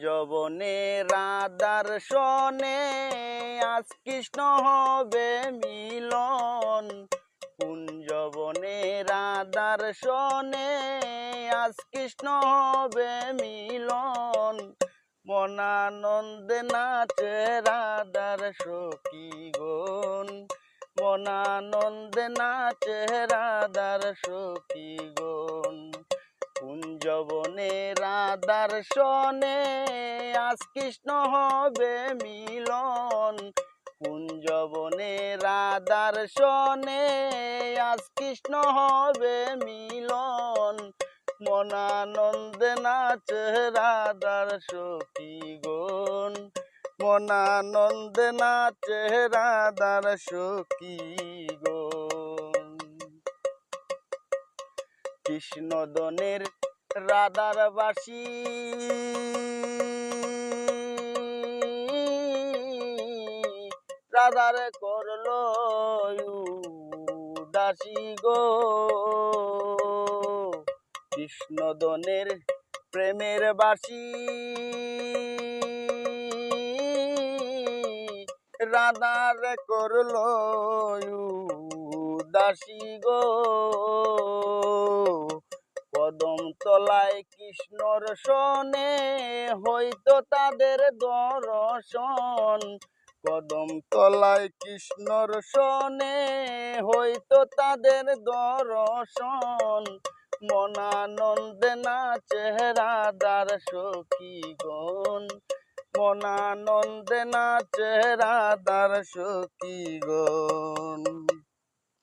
কুঞ্জবনে রাধার সনে আজ কৃষ্ণ হবে মিলন। কুঞ্জবনে রাধার সনে আজ কৃষ্ণ হবে মিলন। মনানন্দে নাচে রাধার সখী গন মনানন্দে নাচে রাধার সখী কুঞ্জবনে রাধার সনে আজ কৃষ্ণ হবে মিলন। কুঞ্জবনে রাধার সনে আজ কৃষ্ণ হবে মিলন। মনানন্দে নাচে রাধার সখী গন মনানন্দে নাচে রাধার সখী গন কৃষ্ণদনের রাধার বাসী রাধার করল দাসী গো। কৃষ্ণদনের প্রেমের বাসী। রাধার করল দাসী গো। তলায় কৃষ্ণর সনে হয়তো তাদের দর্শন। কদম তলায় কৃষ্ণর সনে হয়তো তাদের দর্শন। মনানন্দে নাচে রাধার সখী গণ। মনানন্দে নাচে রাধার সখী গণ।